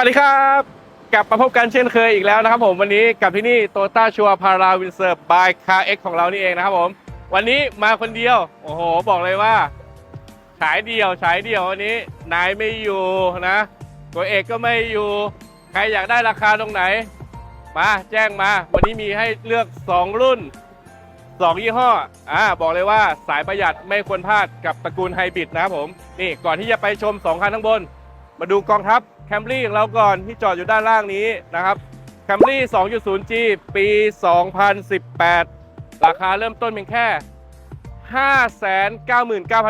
สวัสดีครับ กลับมาพบกันเช่นเคยอีกแล้วนะครับผมวันนี้กับที่นี่โตต้าชัวพาราวินเซอร์บายคาเอ็กของเรานี่เองนะครับผม วันนี้มาคนเดียว โอ้โห บอกเลยว่า ฉายเดียวฉายเดียววันนี้ นายไม่อยู่นะ ตัวเอกก็ไม่อยู่ ใครอยากได้ราคาตรงไหน มาแจ้งมา วันนี้มีให้เลือก 2 รุ่น 2 ยี่ห้ออ่าบอกเลยว่าสายประหยัดไม่ควรพลาดกับตระกูลไฮบริดนะครับผมนี่ก่อนที่จะไปชม 2 คันข้างบน มาดูกองทัพ แคมรี่ของเราก่อนที่จอดอยู่ด้านล่างนี้นะครับแคมรี่ 2.0G ปี 2018 ราคาเริ่มต้นเพียงแค่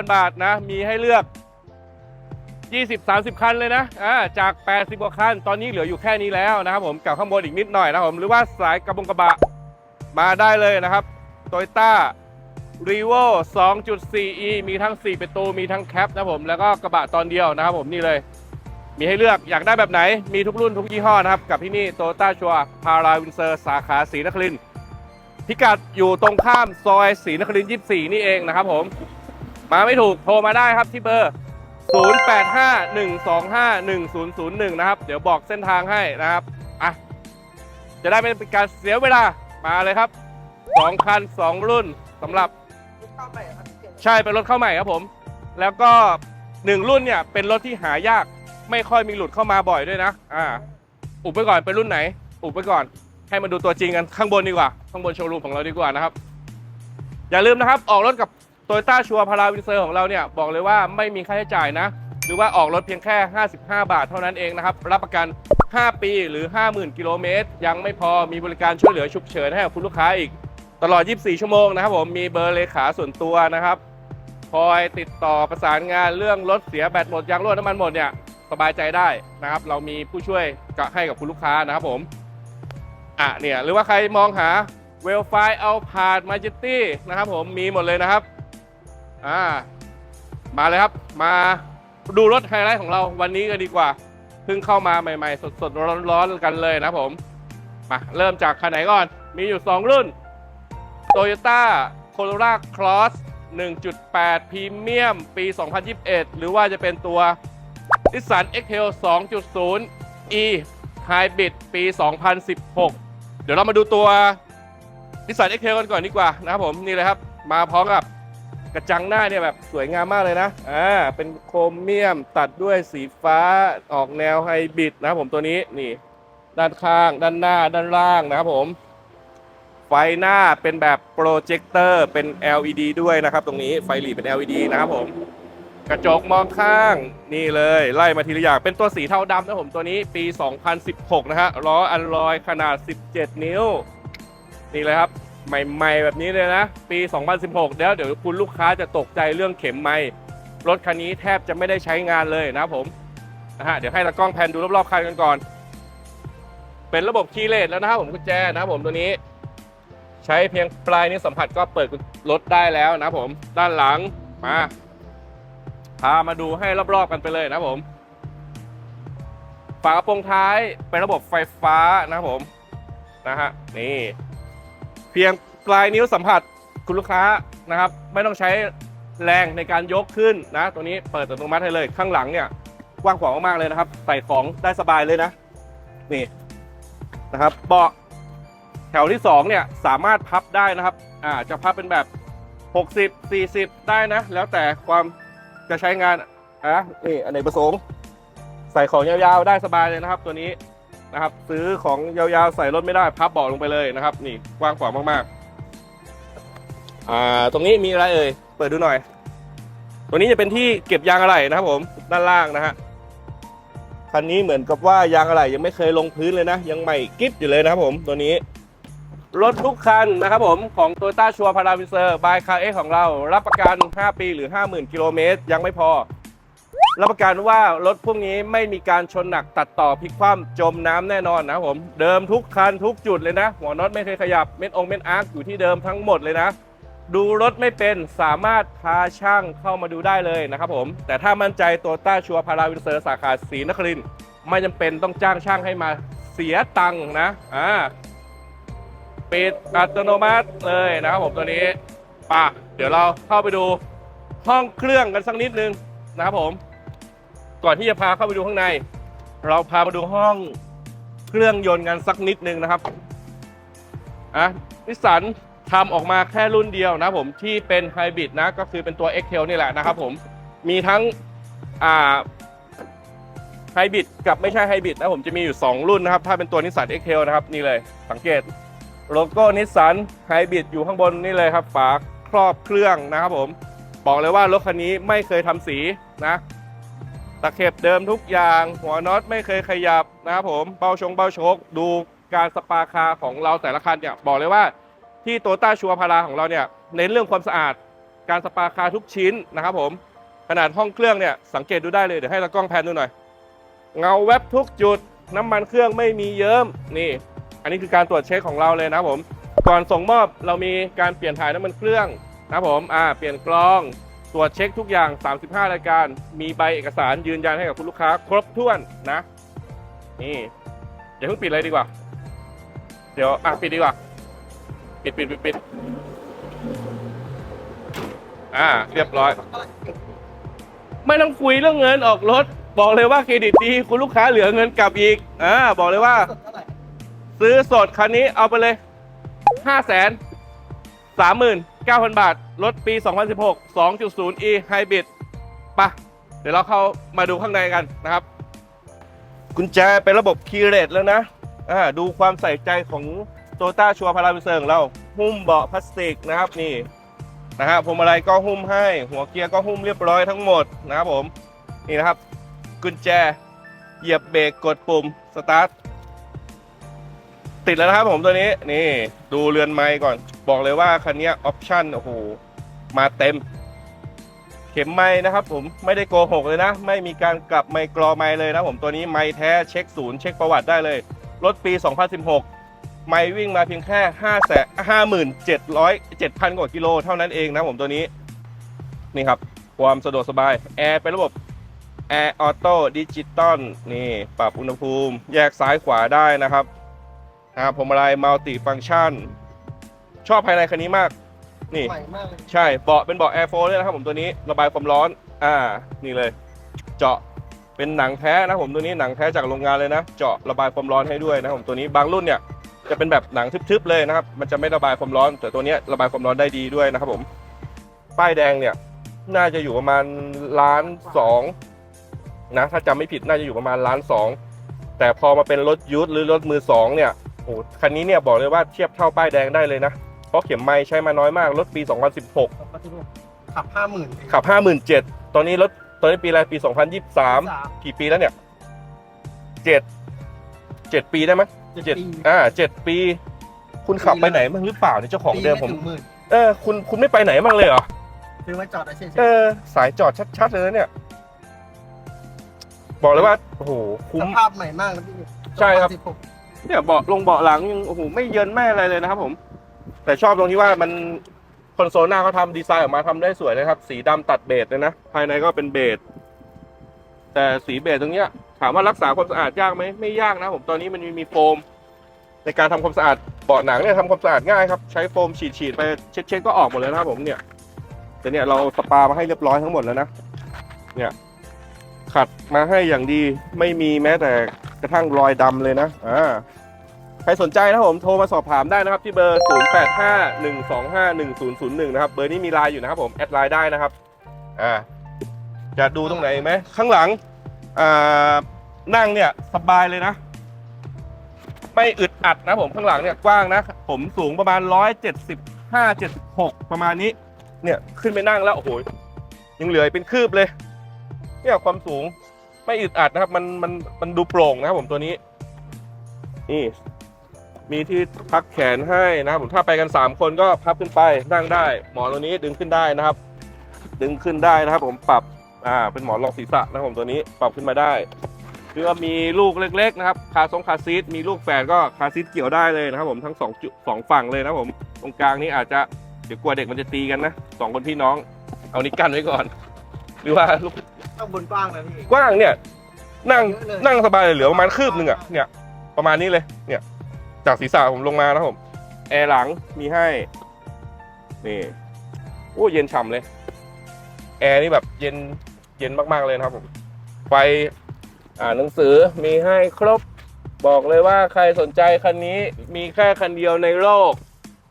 599,000 บาทนะ มีให้เลือก 20-30 คันเลยนะอ่าจาก 80 กว่าคัน ตอนนี้เหลืออยู่แค่นี้แล้วนะครับผมกับข้างบนอีกนิดหน่อยนะครับผม หรือว่าสายกระบงกระบะมาได้เลยนะครับ Toyota r e v o 2.4e มีทั้ง 4 ประตู มีทั้งแคปนะครับผม แล้วก็กระบะตอนเดียวนะครับผมนี่เลย มีให้เลือกอยากได้แบบไหน มีทุกรุ่นทุกยี่ห้อนะครับ กับที่นี่โตต้าชัวพาราวินเซอร์สาขาศรีนครินทร์พิกัดอยู่ตรงข้ามซอยศรีนครินทร์24 นี่เองนะครับผม มาไม่ถูกโทรมาได้ครับที่เบอร์ 0851251001 นะครับ เดี๋ยวบอกเส้นทางให้นะครับอะจะได้ไม่เป็นการเสียเวลามาเลยครับ2คัน2รุ่นสำหรับใช่เป็นรถเข้าใหม่ครับผม แล้วก็1รุ่นเนี่ยเป็นรถที่หายาก ไม่ค่อยมีหลุดเข้ามาบ่อยด้วยนะ อ่า อุบไปก่อนเป็นรุ่นไหน อุบไปก่อน ให้มาดูตัวจริงกันข้างบนดีกว่า ข้างบนโชว์รูมของเราดีกว่านะครับ อย่าลืมนะครับ ออกรถกับโตโยต้าชัวพาราวินเซอร์ของเราเนี่ย บอกเลยว่าไม่มีค่าใช้จ่ายนะ หรือว่าออกรถเพียงแค่ 55 บาทเท่านั้นเองนะครับ รับประกัน 5 ปีหรือ 50,000 กิโลเมตร ยังไม่พอ มีบริการช่วยเหลือฉุกเฉินให้กับคุณลูกค้าอีก ตลอด 24 ชั่วโมงนะครับผม มีเบอร์เลขาส่วนตัวนะครับ คอยติดต่อประสานงานเรื่องรถเสียแบตหมดยางรั่วน้ำมันหมดเนี่ย สบายใจได้นะครับ เรามีผู้ช่วยกะให้กับคุณลูกค้านะครับผมอะเนี่ยหรือว่าใครมองหาเวลไฟเอาพาดมาจิตี้นะครับผมมีหมดเลยนะครับอ่ามาเลยครับ มาดูรถไฮไลท์ของเราวันนี้กันดีกว่าเพิ่งเข้ามาใหม่ๆ สดๆร้อนๆกันเลยนะผมมาเริ่มจากคันไหนก่อน มีอยู่ 2 รุ่น Toyota Corolla Cross 1.8 Premium ปี 2021 หรือว่าจะเป็นตัว Nissan X-Trail 2.0 E Hybrid ปี 2016 เดี๋ยวเรามาดูตัว Nissan X-Trail กันก่อนดีกว่านะครับผมนี่เลยครับ มาพร้อมกับกระจังหน้าเนี่ยแบบสวยงามมากเลยนะ อ่า เป็นโครเมียมตัดด้วยสีฟ้าออกแนวไฮบริดนะครับผมตัวนี้นี่ ด้านข้าง ด้านหน้า ด้านล่างนะครับผม ไฟหน้าเป็นแบบโปรเจคเตอร์เป็น LED ด้วยนะครับ ตรงนี้ไฟหลีเป็น LED นะครับผม กระจกมองข้างนี่เลย ไล่มาทีละอย่าง เป็นตัวสีเทาดำนะผมตัวนี้ปี 2016 นะฮะล้ออันลอยขนาด 17 นิ้ว นี่เลยครับใหม่ๆแบบนี้เลยนะ ปี 2016 แล้วเดี๋ยวคุณลูกค้าจะตกใจเรื่องเข็มไม้รถคันนี้แทบจะไม่ได้ใช้งานเลยนะผมนะฮะเดี๋ยวให้ตากล้องแพนดูรอบๆคันกันก่อน เป็นระบบคีย์เลสแล้วนะครับผมกุญแจนะครับผมตัวนี้ ใช้เพียงปลายนิ้วสัมผัสก็เปิดรถได้แล้วนะผม ด้านหลังมา พามาดูให้รอบๆกันไปเลยนะผม ฝากระโปรงท้ายเป็นระบบไฟฟ้านะครับผมนะฮะนี่ เพียงปลายนิ้วสัมผัสคุณลูกค้านะครับ ไม่ต้องใช้แรงในการยกขึ้นนะตัวนี้เปิดอัตโนมัติให้เลยข้างหลังเนี่ยกว้างขวางมากๆเลยนะครับ ใส่ของได้สบายเลยนะ นี่นะครับเบาะแถวที่ 2 เนี่ยสามารถพับได้นะครับอ่าจะพับเป็นแบบ 60 40 ได้นะ แล้วแต่ความ จะใช้งานอะนี่อันไหนประสงค์ ใส่ของยาวๆได้สบายเลยนะครับ ตัวนี้นะครับ ซื้อของยาวๆใส่รถไม่ได้พับเบาะลงไปเลยนะครับ นี่กว้างขวางมากๆ อ่า ตรงนี้มีอะไรเอ่ยเปิดดูหน่อย ตัวนี้จะเป็นที่เก็บยางอะไหล่นะครับ ผมด้านล่างนะฮะคันนี้เหมือนกับว่ายางอะไหล่ยังไม่เคยลงพื้นเลยนะ ยังใหม่กิ๊บอยู่เลยนะครับผมตัวนี้ รถทุกคันนะครับผมของ Toyota ชัวพาราวิเซอร์บายคาเอของเรา รับประกัน 5 ปีหรือ 50,000 กิโลเมตร ยังไม่พอ รับประกันว่ารถพวกนี้ไม่มีการชนหนักตัดต่อพลิกคว่ำจมน้ำแน่นอนนะครับผม เดิมทุกคันทุกจุดเลยนะ หัวน็อตไม่เคยขยับ เม็ดองเม็ดอาร์คอยู่ที่เดิมทั้งหมดเลยนะ ดูรถไม่เป็นสามารถพาช่างเข้ามาดูได้เลยนะครับผม แต่ถ้ามั่นใจโตต้าชัวพาราวินเซอร์สาขาศรีนครินทร์ไม่จำเป็นต้องจ้างช่างให้มาเสียตังค์นะ อ่า ปิดอัตโนมัติเลยนะครับผมตัวนี้ป่ะเดี๋ยวเราเข้าไปดูห้องเครื่องกันสักนิดนึงนะครับผม ก่อนที่จะพาเข้าไปดูข้างใน เราพามาดูห้องเครื่องยนต์กันสักนิดนึงนะครับอะนิสสันทำออกมาแค่รุ่นเดียวนะผมที่เป็นไฮบริดนะก็คือเป็นตัว x t a i l นี่แหละนะครับผมมีทั้งอ่าไฮบริดกับไม่ใช่ไฮบริดนะผมจะมีอยู่ 2 รุ่นนะครับ ถ้าเป็นตัวนิสสัน x t a i l นะครับ นี่เลยสังเกต โลโก้นิสสันไฮบริดอยู่ข้างบนนี่เลยครับ ฝาครอบเครื่องนะครับผม บอกเลยว่ารถคันนี้ไม่เคยทำสีนะตะเข็บเดิมทุกอย่าง หัวน็อตไม่เคยขยับนะครับผมเบาชงเบาชก ดูการสปาคาของเราแต่ละคันเนี่ยบอกเลยว่าที่โตต้าชัวพาราของเราเนี่ยเน้นเรื่องความสะอาด การสปาคาทุกชิ้นนะครับผมขนาดห้องเครื่องเนี่ยสังเกตดูได้เลยเดี๋ยวให้ตากล้องแพนดูหน่อย เงาแวบทุกจุดน้ำมันเครื่องไม่มีเยิ้มนี่ นนี้คือการตรวจเช็คของเราเลยนะผม ก่อนส่งมอบเรามีการเปลี่ยนถ่ายน้ำมันเครื่องนะผมอ่าเปลี่ยนกรองตรวจเช็คทุกอย่าง 35 รายการ มีใบเอกสารยืนยันให้กับคุณลูกค้า ครบถ้วนนะ นี่อย่าเพิ่งปิดเลยดีกว่า เดี๋ยวอะปิดดีกว่า ปิดปิดปิดปิดอ่า เรียบร้อย ไม่ต้องคุยเรื่องเงินออกรถ บอกเลยว่าเครดิตดี คุณลูกค้าเหลือเงินกลับอีกอ่าบอกเลยว่า ซื้อสดคันนี้เอาไปเลย5 0 39,000 บาท รถปี 2016 2.0e Hybrid ปะเดี๋ยวเราเข้ามาดูข้างในกันนะครับ กุญแจเป็นระบบคีย์เลสแล้วนะอ่าดูความใส่ใจของโตต้าชัวพาราวิเซอร์ของเรา หุ้มเบาะพลาสติกนะครับนี่นะฮะพวงมาลัยก็หุ้มให้ หัวเกียร์ก็หุ้มเรียบร้อยทั้งหมดนะครับผม นี่นะครับ กุญแจเหยียบเบรกกดปุ่มสตาร์ท ติดแล้วนะครับผมตัวนี้นี่ดูเรือนไม้ก่อน บอกเลยว่าคันนี้ออปชั่นโอ้โหมาเต็ม เข็มไม้นะครับ ผมไม่ได้โกหกเลยนะ ไม่มีการกลับไมค์กรอไม้เลยนะผมตัวนี้ไม้แท้เช็คศูนย์เช็คประวัติได้เลย รถปี 2016 ไม้วิ่งมาเพียงแค่5แสน57,000 7,000กว่ากิโลเท่านั้นเองนะผมตัวนี้ นี่ครับ ความสะดวกสบายแอร์เป็นระบบแอร์ออโต้ดิจิตอลนี่ ปรับอุณหภูมิ แยกซ้ายขวาได้นะครับ นะครับผมอะไรมัลติฟัง c t ชันชอบภายในคันนี้มาก นี่ ใหม่มากเลยใช่เบาะเป็นเบาะแอร์โฟเลยนะครับผมตัวนี้ระบายความร้อน อ่า นี่เลย เจาะเป็นหนังแท้นะผมตัวนี้หนังแท้จากโรงงานเลยนะ เจาะระบายความร้อนให้ด้วยนะครับผมตัวนี้บางรุ่นเนี่ยจะเป็นแบบหนังทึบๆเลยนะครับ มันจะไม่ระบายความร้อน แต่ตัวเนี้ยระบายความร้อนได้ดีด้วยนะครับผม ป้ายแดงเนี่ย น่าจะอยู่ประมาณล้านสองนะถ้าจำไม่ผิดน่าจะอยู่ประมาณล้านสองแต่พอมาเป็นรถยูทหรือรถมือสองเนี่ยโอ้โหคันนี้เนี่ยบอกเลยว่าเทียบเท่าป้ายแดงได้เลยนะ เพราะเข็มไม้ใช้มาน้อยมาก รถปี 2016 ขับห้าหมื่นขับ 57,000 ตอนนี้รถตอนนี้ปีอะไรปี 2023 กี่ปีแล้วเนี่ยเจ็ดเจ็ดปีได้ไหมเจ็ดปีอ่าเจ็ดปี คุณขับไปไหนบ้างหรือเปล่าเนี่ยเจ้าของเดิมผมปีไถึงหมื่นเออคุณคุณไม่ไปไหนบ้างเลยเหรอซื้อไว้จอดได้เฉยเออ สายจอดชัดๆเลยนะเนี่ย บอกเลยว่า โอ้โห ๆคุ้สม ภาพใหม่มากนะพี่ใช่ครับ2016 เนี่ยเบาะลงเบาะหลังยังโอ้โหไม่เยินไม่อะไรเลยนะครับ ผม แต่ชอบตรงที่ว่ามันคอนโซลหน้าเขาทำดีไซน์ออกมาทำได้สวยเลยครับ สีดำตัดเบจเลยนะภายในก็เป็นเบจแต่สีเบจตรงเนี้ย ถามว่ารักษาความสะอาดยากไหมไม่ยากนะ ผมตอนนี้มันมีมีโฟม ในการทำความสะอาดเบาะหนังเนี่ยทำความสะอาดง่ายครับใช้โฟมฉีดฉีดๆไปเช็ดเช็ดๆก็ออกหมดเลยนะครับผมเนี่ยแต่เนี่ยเราสปามาให้เรียบร้อยทั้งหมดแล้วนะเนี่ย ขัดมาให้อย่างดี ไม่มีแม้แต่กระทั่งรอยดำเลยนะอ่าใครสนใจนะผมโทรมาสอบถามได้นะครับ ที่เบอร์ 0851251001 นะครับ เบอร์นี้มีไลน์อยู่นะครับผม แอดไลน์ได้นะครับ อ่าจะดูตรงไหนไหม ข้างหลังอ่านั่งเนี่ยสบายเลยนะ ไม่อึดอัดนะผมข้างหลังเนี่ยกว้างนะ ผมสูงประมาณ 175 76 ประมาณนี้ เนี่ยขึ้นไปนั่งแล้ว โอ้โหยังเหลือเป็นคืบเลย เนี่ยความสูงไม่อึดอัดนะครับ มันมันมันดูโปร่งนะครับผมตัวนี้ นี่ มีที่พักแขนให้นะครับผมถ้าไปกัน 3 คนก็พับขึ้นไปนั่งได้ หมอนตัวนี้ดึงขึ้นได้นะครับ ดึงขึ้นได้นะครับ ผมปรับอ่าเป็นหมอนรองศีรษะนะครับผมตัวนี้ปรับขึ้นมาได้คือว่ามีลูกเล็ก ๆ นะครับคาซงคาซีทมีลูกแฝดก็คาซีทเกี่ยวได้เลยนะครับ ผมทั้งสองจุสองฝั่งเลยนะครับผมตรงกลางนี้อาจจะเดี๋ยวกลัวเด็กมันจะตีกันนะสองคนพี่น้อง เอานี้กั้นไว้ก่อน หรือว่าลูก ข้างบนกว้างนะพี่กว้างเนี่ยนั่งเยอะเลยนั่งสบายเลยเหลือประมาณคืบหนึ่งอะเนี่ยประมาณนี้เลย เนี่ย จากศีรษะผมลงมานะครับผมแอร์หลังมีให้นี่โอ้เย็นฉ่ำเลย แอร์นี่แบบเย็นเย็นมากๆเลยนะครับผมไฟอ่านหนังสือมีให้ครบบอกเลยว่าใครสนใจคันนี้มีแค่คันเดียวในโลก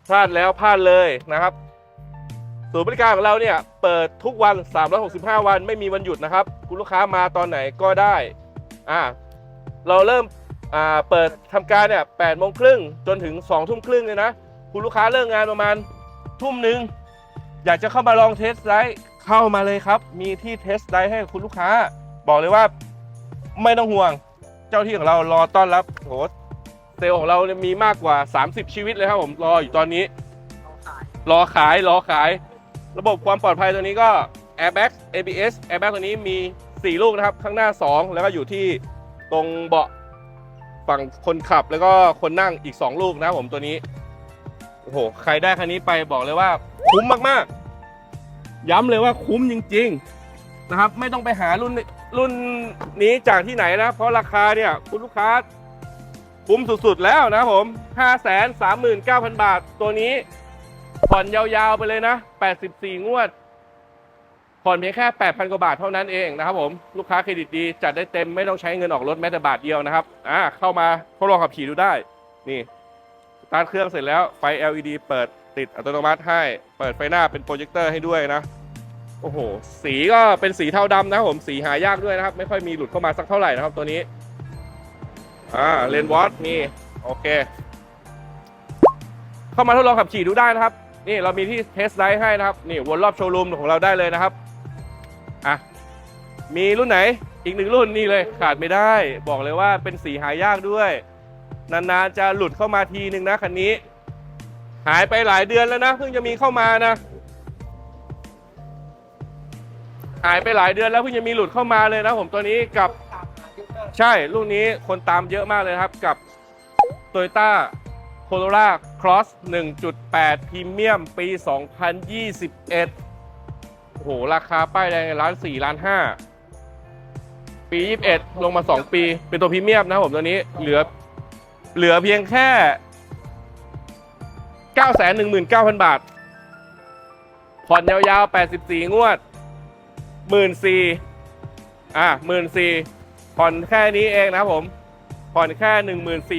พลาดแล้วพลาดเลยนะครับ ศูนย์บริการของเราเนี่ยเปิดทุกวัน 365 วันไม่มีวันหยุดนะครับ คุณลูกค้ามาตอนไหนก็ได้อ่าเราเริ่มอ่าเปิดทำการเนี่ย8โมงครึ่งจนถึง2ทุ่มครึ่งเลยนะ คุณลูกค้าเลิกงานประมาณทุ่มหนึ่งอยากจะเข้ามาลองเทสไดร์เข้ามาเลยครับ มีที่เทสไดร์ให้คุณลูกค้า บอกเลยว่าไม่ต้องห่วงเจ้าที่ของเรารอต้อนรับโหเซลล์ของเราเนี่ยมีมากกว่า 30 ชีวิตเลยครับผมรออยู่ตอนนี้ รอขายรอขาย ระบบความปลอดภัยตัวนี้ก็ Airbag ABS Airbag ตัวนี้มี 4 ลูกนะครับ ข้างหน้า 2 แล้วก็อยู่ที่ตรงเบาะฝั่งคนขับแล้วก็คนนั่งอีก 2 ลูกนะครับผมตัวนี้โอ้โหใครได้คันนี้ไปบอกเลยว่าคุ้มมากๆ ย้ำเลยว่าคุ้มจริง ๆนะครับ ไม่ต้องไปหารุ่นรุ่นนี้จากที่ไหนนะ เพราะราคาเนี่ยคุณลูกค้าคุ้มสุดๆแล้วนะครับผม 539,000 บาทตัวนี้ ผ่อนยาวๆไปเลยนะ 84 งวด ผ่อนเพียงแค่ 8,000 กว่าบาทเท่านั้นเองนะครับผม ลูกค้าเครดิตดี จัดได้เต็มไม่ต้องใช้เงินออกรถแม้แต่บาทเดียวนะครับ อ่า เข้ามาทดลองขับขี่ดูได้ นี่สตาร์ทเครื่องเสร็จแล้วไฟ LED เปิดติดอัตโนมัติให้ เปิดไฟหน้าเป็นโปรเจคเตอร์ให้ด้วยนะ โอ้โห สีก็เป็นสีเทาดำนะครับผม สีหายากด้วยนะครับ ไม่ค่อยมีหลุดเข้ามาสักเท่าไหร่นะครับตัวนี้ อ่า เลนวอตนี่โอเค เข้ามาทดลองขับขี่ดูได้นะครับ นี่เรามีที่เทสไ i ์ให้นะครับ นี่วนรอบโชว์รูมของเราได้เลยนะครับ อะ มีรุ่นไหน อีกหนึ่งรุ่นนี่เลยขาดไม่ได้ บอกเลยว่าเป็นสีหายากด้วย นานๆจะหลุดเข้ามาทีหนึ่งนะคันนี้ หายไปหลายเดือนแล้วนะ เพิ่งจะมีเข้ามานะ หายไปหลายเดือนแล้วเพิ่งจะมีหลุดเข้ามาเลยนะ ผมตัวนี้กับ ใช่ รุ่นนี้คนตามเยอะมากเลยครับ กับ Toyota Corolla Cross 1.8 Premium ปี 2021 โอ้โห ราคาป้ายแดงล้าน4ล้าน5ปี 21 ลงมา 2 ปี เป็นตัวพรีเมียมนะผมตัวนี้ เหลือ เหลือเพียงแค่ 919,000 บาท ผ่อนยาวๆ 84 งวด 14,000อะ14,000ผ่อนแค่นี้เองนะผม ผ่อนแค่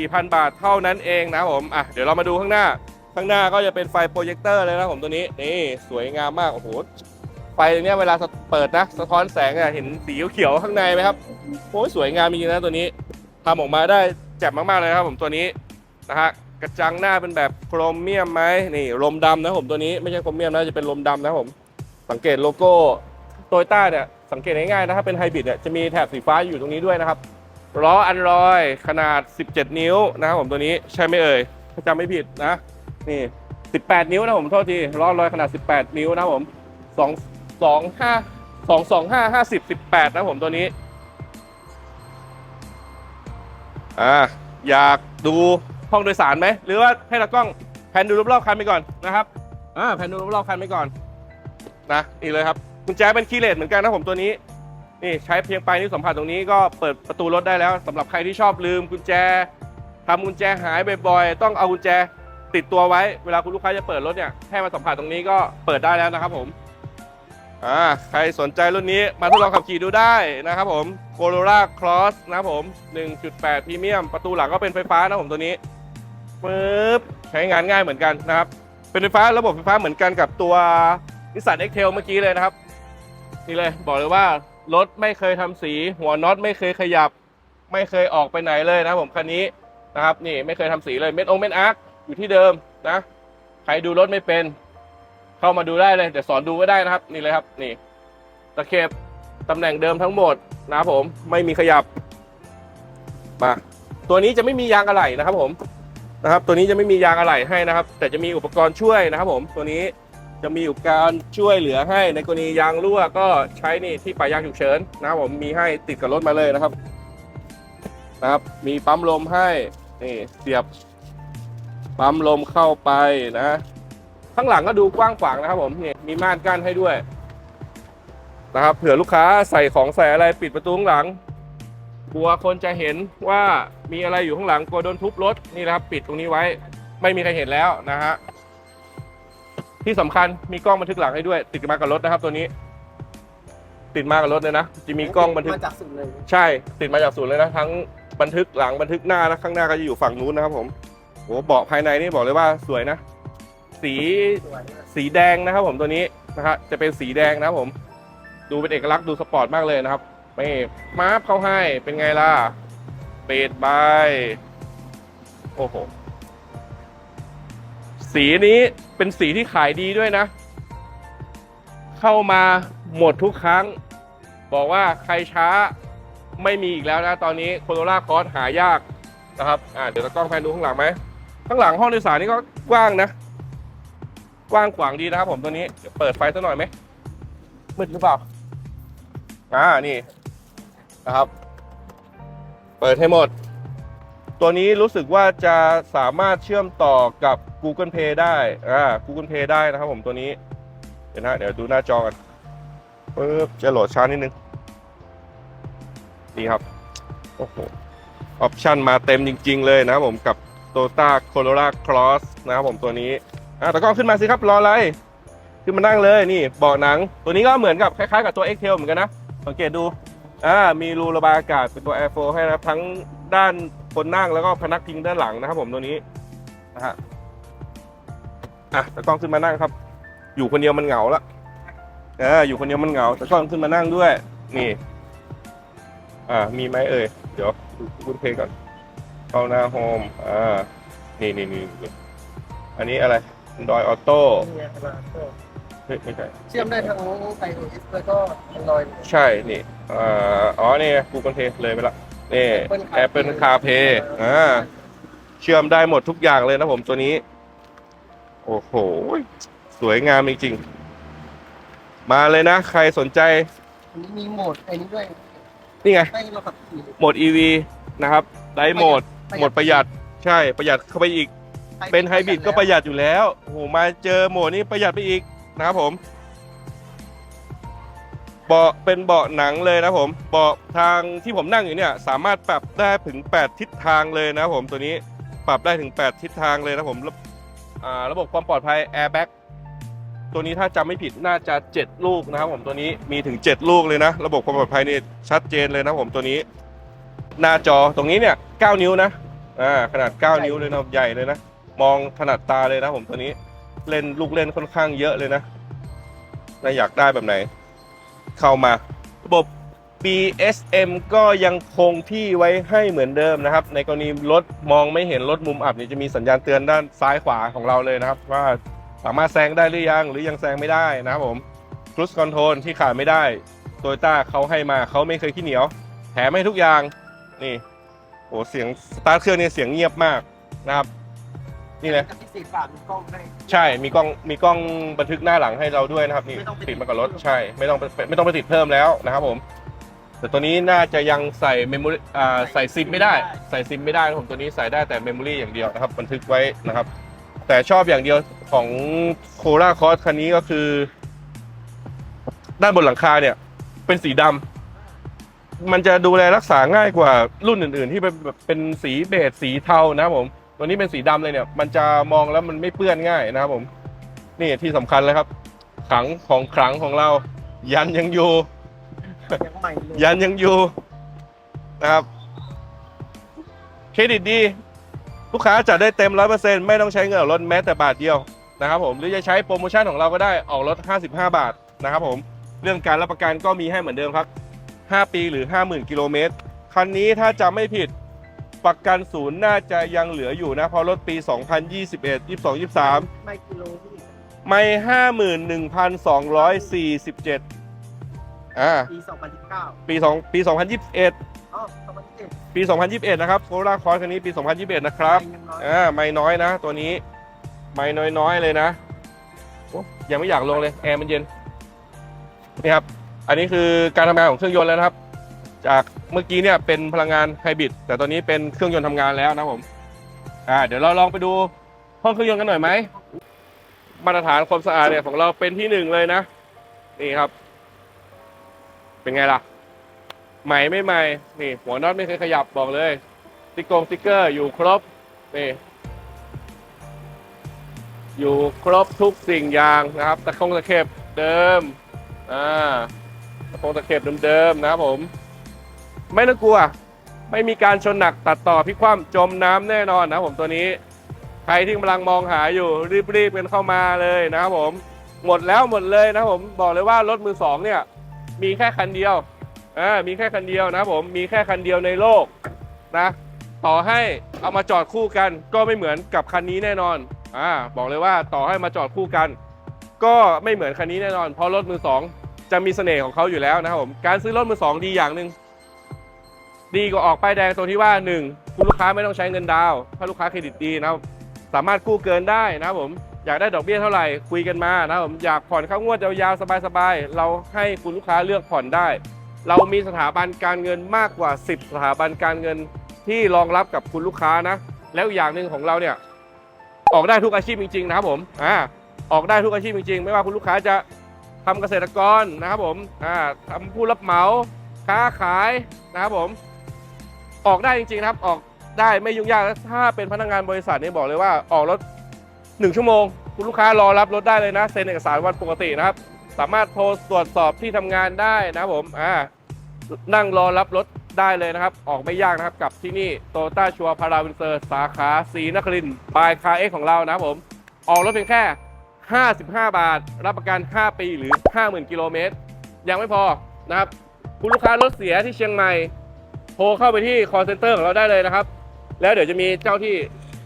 14,000 บาทเท่านั้นเองนะผมอะเดี๋ยวเรามาดูข้างหน้า ข้างหน้าก็จะเป็นไฟโปรเจคเตอร์เลยนะผมตัวนี้นี่สวยงามมากโอ้โหไฟเนี้ยเวลาเปิดนะสะท้อนแสงเห็นสีเขียวข้างในไหมครับโอ้ยสวยงามจริงๆนะตัวนี้ทำออกมาได้แจ่มมากๆเลยครับผมตัวนี้นะฮะกระจังหน้าเป็นแบบโครเมียมไหมนี่ลมดำนะผมตัวนี้ไม่ใช่โครเมียมนะจะเป็นลมดำนะผมสังเกตโลโก้โตโยต้าเนี่ยสังเกตง่ายๆนะถ้าเป็นไฮบริดเนี่ยจะมีแถบสีฟ้าอยู่ตรงนี้ด้วยนะครับ ล้ออันรอยขนาด 17 นิ้วนะครับผมตัวนี้ใช่ไหมเอ่ยถ้าจำไม่ผิดนะ นี่ 18 นิ้วนะผมโทษทีล้ออันรอยขนาด 18 นิ้วนะผม2 2 5 2 2 5 50 18 นะผมตัวนี้อ่าอยากดูห้องโดยสารไหมหรือว่าให้ตากล้องแผนดูรอบๆคันไปก่อนนะครับอ่าแผนดูรอบๆคันไปก่อนนะนี่เลยครับกุญแจเป็นคีย์เลสเหมือนกันนะผมตัวนี้ นี่ใช้เพียงปลายนิ้วสัมผัสตรงนี้ก็เปิดประตูรถได้แล้วสำหรับใครที่ชอบลืมกุญแจทำกุญแจหายบ่อยๆต้องเอากุญแจติดตัวไว้เวลาคุณลูกค้าจะเปิดรถเนี่ยแค่มาสัมผัสตรงนี้ก็เปิดได้แล้วนะครับผมอ่าใครสนใจรุ่นนี้มาทดลองขับขี่ดูได้นะครับผม Corolla Cross นะครับผม 1.8 Premium ประตูหลังก็เป็นไฟฟ้านะผมตัวนี้ปึ๊บใช้งานง่ายเหมือนกันนะครับ เป็นไฟฟ้าระบบไฟฟ้าเหมือนกันกับตัวนิสสัน X-Trail เมื่อกี้เลยนะครับ นี่เลยบอกเลยว่า รถไม่เคยทำสี หัวน็อตไม่เคยขยับ ไม่เคยออกไปไหนเลยนะผมคันนี้นะครับนี่ไม่เคยทำสีเลยเม็ดองเม็ดอาร์คอยู่ที่เดิมนะใครดูรถไม่เป็น เข้ามาดูได้เลยเดี๋ยวสอนดูก็ได้นะครับ นี่เลยครับนี่ตะเข็บตำแหน่งเดิมทั้งหมดนะครับผมไม่มีขยับมาตัวนี้จะไม่มียางอะไหล่นะครับผมนะครับ ตัวนี้จะไม่มียางอะไหล่ให้นะครับ แต่จะมีอุปกรณ์ช่วยนะครับผมตัวนี้ จะมีอุปกรช่วยเหลือให้ในกรณียางรั่วก็ใช้นี่ที่ปะยางฉุกเฉินนะครับผมมีให้ติดกับรถมาเลยนะครับนะครับ มีปั๊มลมให้นี่เสียบปั๊มลมเข้าไปนะ ข้างหลังก็ดูกว้างขวางนะครับผมนี่มีม่านกั้นให้ด้วยนะครับเผื่อลูกค้าใส่ของใส่อะไรปิดประตูข้างหลังกลัวคนจะเห็นว่ามีอะไรอยู่ข้างหลังกลัวโดนทุบรถนี่นะครับ ปิดตรงนี้ไว้ ไม่มีใครเห็นแล้วนะฮะ ที่สำคัญมีกล้องบันทึกหลังให้ด้วย ติดมากับรถนะครับตัวนี้ ติดมากับรถเลยนะจะมีกล้องบันทึกมาจากสุดเลยใช่ ติดมาจากศูนย์เลยนะ ทั้งบันทึกหลังบันทึกหน้านะข้างหน้าก็จะอยู่ฝั่งนู้นนะครับผมโอ้เบาะภายในนี่บอกเลยว่าสวยนะ สีสวยสีแดงนะครับ ผมตัวนี้นะฮะจะเป็นสีแดงนะครับผม ดูเป็นเอกลักษณ์ดูสปอร์ตมากเลยนะครับไม่มาร์ฟเข้าให้เป็นไงล่ะเบดบายโอ้โห สีนี้เป็นสีที่ขายดีด้วยนะ เข้ามาหมดทุกครั้ง บอกว่าใครช้าไม่มีอีกแล้วนะ ตอนนี้โคโรล่าคอสหายากนะครับอ่าเดี๋ยวตะกล้องแพนดูข้างหลังไหมข้างหลังห้องโดยสารนี่ก็กว้างนะ กว้างขวางดีนะครับผมตัวนี้เดี๋ยวเปิดไฟสักหน่อยไหมมืดหรือเปล่าอ่านี่นะครับ เปิดให้หมด ตัวนี้รู้สึกว่าจะสามารถเชื่อมต่อกับ Google Play ได้อ่า Google Play ได้นะครับผมตัวนี้เดี๋ยวนะเดี๋ยวดูหน้าจอกันปึ๊บจะโหลดช้านิดนึงนี่ครับโอ้โหออปชันมาเต็มจริง ๆ เลยนะครับผมกับ Toyota Corolla Cross นะครับผมตัวนี้อะตะกล้องขึ้นมาสิครับรออะไรขึ้นมานั่งเลยนี่เบาะหนัง ตัวนี้ก็เหมือนกับคล้ายๆกับตัว X-Tail เหมือนกันนะสังเกตดูอ่ามีรูระบายอากาศเป็นตัว Airflow ให้นะครับทั้งด้าน คนนั่งแล้วก็พนักพิงด้านหลังนะครับ ผมตัวนี้นะฮะอะตะกล้องขึ้นมานั่งครับ อยู่คนเดียวมันเหงาละเอออยู่คนเดียวมันเหงาตะกล้องขึ้นมานั่งด้วย นี่ อ่า มีไหมเอ่ยเดี๋ยวดูคุณเพลงก่อนเข้าหน้าโฮมอ่านี่นี่นี่นี่อันนี้อะไร Android Auto นี่ไงมาเออเฮ้ยไม่ใช่เชื่อมได้ทั้ง iOS แล้วก็ Android ใช่นี่อ่าอ๋อนี่ Google Play เลยไปละ นี่ Apple CarPlay อ่าเชื่อมได้หมดทุกอย่างเลยนะผมตัวนี้ โอ้โห สวยงามจริงๆ มาเลยนะ ใครสนใจ อันนี้มีโหมดไอ้นี้ด้วยนี่ไง ให้เราขับขี่ โหมด EV นะครับได้โหมดโหมดประหยัดใช่ประหยัดเข้าไปอีก เป็นไฮบริดก็ประหยัดอยู่แล้วโอ้โหมาเจอโหมดนี้ประหยัดไปอีกนะครับผม เบาะเป็นเบาะหนังเลยนะผมเบาะทางที่ผมนั่งอยู่เนี่ยสามารถปรับได้ถึง 8 ทิศทางเลยนะครับผมตัวนี้ปรับได้ถึง 8 ทิศทางเลยนะผมระอ่าระบบความปลอดภัย airbag ตัวนี้ถ้าจำไม่ผิดน่าจะ 7 ลูกนะครับผมตัวนี้มีถึง 7 ลูกเลยนะ ระบบความปลอดภัยนี่ชัดเจนเลยนะผมตัวนี้ หน้าจอตรงนี้เนี่ย 9 นิ้วนะอ่าขนาด 9 นิ้วเลยนะใหญ่เลยนะ มองถนัดตาเลยนะผมตัวนี้ เล่นลูกเล่นค่อนข้างเยอะเลยนะน่าอยากได้แบบไหน เข้ามา ระบบ BSM ก็ยังคงที่ไว้ให้เหมือนเดิมนะครับ ในกรณีรถมองไม่เห็นรถมุมอับเนี่ยจะมีสัญญาณเตือนด้านซ้ายขวาของเราเลยนะครับ ว่าสามารถแซงได้หรือยังหรือยังแซงไม่ได้นะครับผม Cruise Control ที่ขาดไม่ได้โตโยต้าเขาให้มาเขาไม่เคยขี้เหนียว แถมให้ทุกอย่างนี่โอ้เสียงสตาร์ทเครื่องเนี่ยเสียงเงียบมากนะครับ นี่เลยกับที่สีฝามีกล้องให้ใช่มีกล้องมีกล้องบันทึกหน้าหลังให้เราด้วยนะครับนี่ไม่ต้องไปติดมากับรถใช่ ไม่ต้องไปไม่ต้องไปติดเพิ่มแล้วนะครับผม แต่ตัวนี้น่าจะยังใส่เมมโมรี่อ่าใส่ซิมไม่ได้ใส่ซิมไม่ได้นะครับผมตัวนี้ใส่ได้แต่เมมโมรี่อย่างเดียวนะครับ บันทึกไว้นะครับ แต่ชอบอย่างเดียวของโคราคอสคันนี้ก็คือ ด้านบนหลังคาเนี่ย เป็นสีดำมันจะดูแลรักษาง่ายกว่ารุ่นอื่น ๆ ที่เป็นแบบเป็นสีเบจสีเทานะครับผม ตัวนี้เป็นสีดำเลยเนี่ย มันจะมองแล้วมันไม่เปื้อนง่ายนะครับผม นี่ที่สำคัญเลยครับขลังของขลังของเรา ยันยังอยู่ยังใหม่เลยยันยังอยู่นะครับเครดิตดี ลูกค้าจัดได้เต็มร้อยเปอร์เซ็นต์ไม่ต้องใช้เงินออกรถแม้แต่บาทเดียวนะครับผมหรือจะใช้โปรโมชั่นของเราก็ได้ออกรถ 55 บาทนะครับผมเรื่องการรับประกันก็มีให้เหมือนเดิมครับ 5 ปีหรือ 50,000 กิโลเมตร คันนี้ถ้าจำไม่ผิด ประกันศูนย์น่าจะยังเหลืออยู่นะ เพราะรถปี 2021 22 23 ไม่กิโลพี่ไม่ห้าหมื่นหนึ่งพันสองร้อยสี่สิบเจ็ดอ่าปี2019ปีสองปีสองพันยี่สิบเอ็ดอ๋อ2017ปีสองพันยี่สิบเอ็ดนะครับโคราคอร์คันนี้ปีสองพันยี่สิบเอ็ดนะครับยังน้อยอ่าไม่น้อยนะ ตัวนี้ไม่น้อยๆเลยนะโอ้ยังไม่อยากลงเลย แอร์มันเย็น นี่ครับ อันนี้คือการทำงานของเครื่องยนต์แล้วนะครับ จากเมื่อกี้เนี่ยเป็นพลังงานไฮบริดแต่ตอนนี้เป็นเครื่องยนต์ทำงานแล้วนะผมอ่าเดี๋ยวเราลองไปดูห้องเครื่องยนต์กันหน่อยไหมมาตรฐานความสะอาดเนี่ยของเราเป็นที่หนึ่งเลยนะนี่ครับ เป็นไงล่ะใหม่ไม่ใหม่นี่หัวน็อตไม่เคยขยับบอกเลยสติ๊กกงสติ๊กเกอร์อยู่ครบนี่อยู่ครบทุกสิ่งอย่างนะครับตะคงตะเข็บเดิมอ่าตะโพงตะเข็บเดิมๆนะครับผม ไม่ต้องกลัว ไม่มีการชนหนักตัดต่อพิกคว่ำจมน้ำแน่นอนนะผมตัวนี้ ใครที่กำลังมองหาอยู่รีบๆกันเข้ามาเลยนะครับผม หมดแล้วหมดเลยนะผมบอกเลยว่ารถมือสองเนี่ยมีแค่คันเดียวอ่ามีแค่คันเดียวนะผมมีแค่คันเดียวในโลกนะ ต่อให้เอามาจอดคู่กัน ก็ไม่เหมือนกับคันนี้แน่นอนอ่าบอกเลยว่าต่อให้มาจอดคู่กัน ก็ไม่เหมือนคันนี้แน่นอน เพราะรถมือสองจะมีเสน่ห์ของเขาอยู่แล้วนะครับผมการซื้อรถมือสองดีอย่างหนึ่ง ดีกว่าออกป้ายแดงตรงที่ว่าหนึ่งคุณลูกค้าไม่ต้องใช้เงินดาวน์ถ้าลูกค้าเครดิตดีนะครับสามารถกู้เกินได้นะครับผมอยากได้ดอกเบี้ยเท่าไหร่คุยกันมานะครับผมอยากผ่อนเข้างวดยาวๆสบายๆเราให้คุณลูกค้าเลือกผ่อนได้ เรามีสถาบันการเงินมากกว่า 10 สถาบันการเงินที่รองรับกับคุณลูกค้านะ แล้วอีกอย่างหนึ่งของเราเนี่ยออกได้ทุกอาชีพจริงๆนะครับผมอ่าออกได้ทุกอาชีพจริงๆ ไม่ว่าคุณลูกค้าจะทำเกษตรกรนะครับผมอ่าทำผู้รับเหมาค้าขายนะครับผม ออกได้จริงๆนะครับออกได้ไม่ยุ่งยากถ้าเป็นพนักงานบริษัทนี่บอกเลยว่าออกรถหนึ่งชั่วโมง คุณลูกค้ารอรับรถได้เลยนะเซ็นเอกสารวันปกตินะครับ สามารถโทรตรวจสอบที่ทำงานได้นะผมอ่านั่งรอรับรถได้เลยนะครับ ออกไม่ยากนะครับกับที่นี่โตต้าชัวพาราวินเซอร์ สาขาสีนครินบายคาเอ็กของเรานะครับผม ออกรถเพียงแค่ 55 บาท รับประกัน 5 ปีหรือ 50,000 กิโลเมตร ยังไม่พอนะครับ คุณลูกค้ารถเสียที่เชียงใหม่ โทรเข้าไปที่ call center ของเราได้เลยนะครับ แล้วเดี๋ยวจะมีเจ้าที่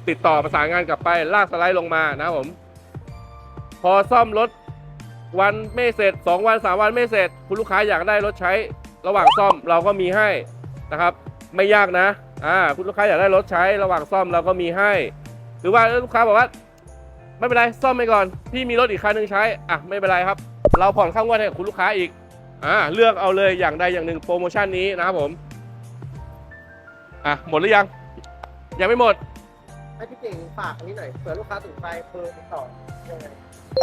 ติดต่อประสานงานกลับไปลากสไลด์ลงมานะครับผม พอซ่อมรถวันไม่เสร็จ 2 วัน3วันไม่เสร็จ คุณลูกค้าอยากได้รถใช้ระหว่างซ่อมเราก็มีให้นะครับ ไม่ยากนะอ่าคุณลูกค้าอยากได้รถใช้ระหว่างซ่อมเราก็มีให้ หรือว่าลูกค้าบอกว่าไม่เป็นไรซ่อมไปก่อน พี่มีรถอีกคันหนึ่งใช้อะไม่เป็นไรครับ เราผ่อนข้างวันให้กับคุณลูกค้าอีกอ่าเลือกเอาเลยอย่างใดอย่างหนึ่งโปรโมชั่นนี้นะครับผม อะหมดหรือยัง ยังไม่หมด ให้พี่เก่งฝากอันนี้หน่อยเผื่อลูกค้าสนใจเบอร์ติดต่อยังไง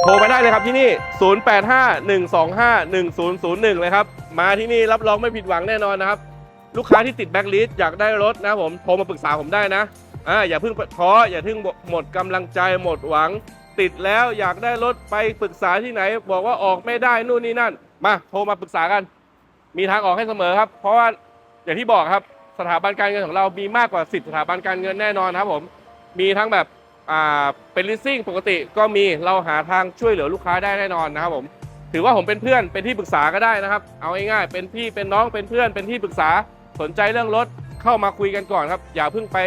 โทรมาได้เลยครับที่นี่ 0851251001 เลยครับ มาที่นี่รับรองไม่ผิดหวังแน่นอนนะครับ ลูกค้าที่ติดแบ็คลิสต์อยากได้รถนะครับผมโทรมาปรึกษาผมได้นะอ่าอย่าเพิ่งท้ออย่าเพิ่งหมดกำลังใจหมดหวัง ติดแล้วอยากได้รถไปปรึกษาที่ไหน บอกว่าออกไม่ได้นู่นนี่นั่น มาโทรมาปรึกษากัน มีทางออกให้เสมอครับ เพราะว่าอย่างที่บอกครับ สถาบันการเงินของเรามีมากกว่า 10 สถาบันการเงินแน่นอนครับผม มีทั้งแบบเป็น leasing ปกติก็มีเราหาทางช่วยเหลือลูกค้าได้แน่นอนนะครับผม ถือว่าผมเป็นเพื่อนเป็นที่ปรึกษาก็ได้นะครับ เอาง่ายๆเป็นพี่เป็นน้องเป็นเพื่อนเป็นที่ปรึกษาสนใจเรื่องรถเข้ามาคุยกันก่อนครับ อย่าเพิ่งไป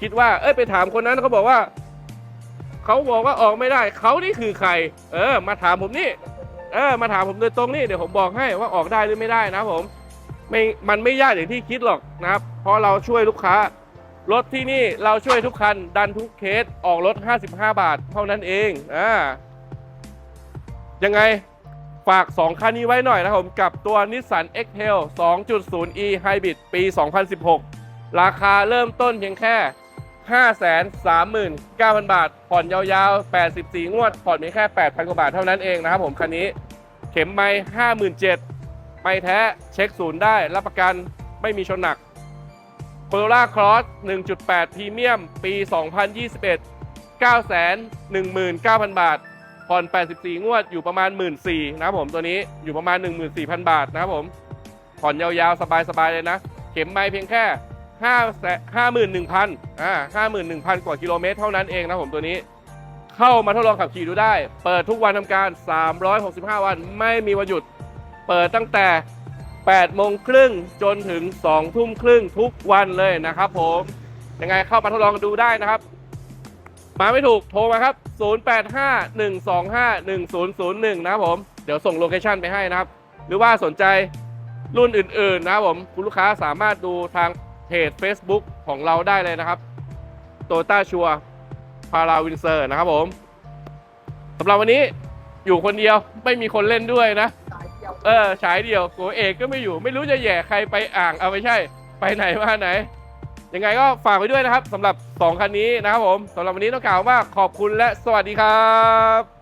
คิดว่าเอ้ยไปถามคนนั้นเขาบอกว่าเขาบอกว่าออกไม่ได้เขานี่คือใคร เออ มาถามผมนี่ เออ มาถามผมโดยตรงนี่เดี๋ยวผมบอกให้ว่าออกได้หรือไม่ได้นะครับผม ไม่มันไม่ยากอย่างที่คิดหรอกนะครับ เพราะเราช่วยลูกค้ารถที่นี่เราช่วยทุกคันดันทุกเคสออกรถ 55 บาท เท่านั้นเองอ่ายังไงฝาก 2 คันนี้ไว้หน่อยนะครับผมกับตัว Nissan X-Trail 2.0e Hybrid ปี 2016 ราคาเริ่มต้นเพียงแค่ 539,000 บาท ผ่อนยาวๆ 84 งวด ผ่อนเพียงแค่ 8,000 กว่าบาทเท่านั้นเองนะครับผมคันนี้ เข็มไม่57,000 ไม่แท้เช็คศูนย์ได้ รับประกันไม่มีชนหนัก c o r o l l a Cross 1.8พรีเมียมปี 2021 919,000 บาท ผ่อน 84 งวดอยู่ประมาณ 14,000นะครับผมตัวนี้อยู่ประมาณ 14,000 บาทนะครับผม ผ่อนยาวๆ สบายๆ เลยนะ เข็มไม่เพียงแค่5 51,000อ่า51,000 กว่ากิโลเมตรเท่านั้นเองนะผมตัวนี้ เข้ามาทดลองขับขี่ดูได้ เปิดทุกวันทำการ 365 วันไม่มีวันหยุด เปิดตั้งแต่8โมงครึ่งจนถึง2ทุ่มครึ่งทุกวันเลยนะครับผมยังไงเข้ามาทดลองดูได้นะครับ มาไม่ถูกโทรมาครับ 0851251001 นะครับผม เดี๋ยวส่งโลเคชันไปให้นะครับ หรือว่าสนใจรุ่นอื่นๆนะครับผม คุณลูกค้าสามารถดูทางเพจ Facebook ของเราได้เลยนะครับโตต้าชัวพาราวินเซอร์นะครับผมสำหรับวันนี้อยู่คนเดียวไม่มีคนเล่นด้วยนะ เออฉายเดียวโกเอกก็ไม่อยู่ ไม่รู้จะแย่ใครไปอ่างเอาไม่ใช่ ไปไหนมาไหน ยังไงก็ฝากไว้ด้วยนะครับสำหรับ 2 คันนี้นะครับผมสำหรับวันนี้ต้องกล่าวว่าขอบคุณและสวัสดีครับ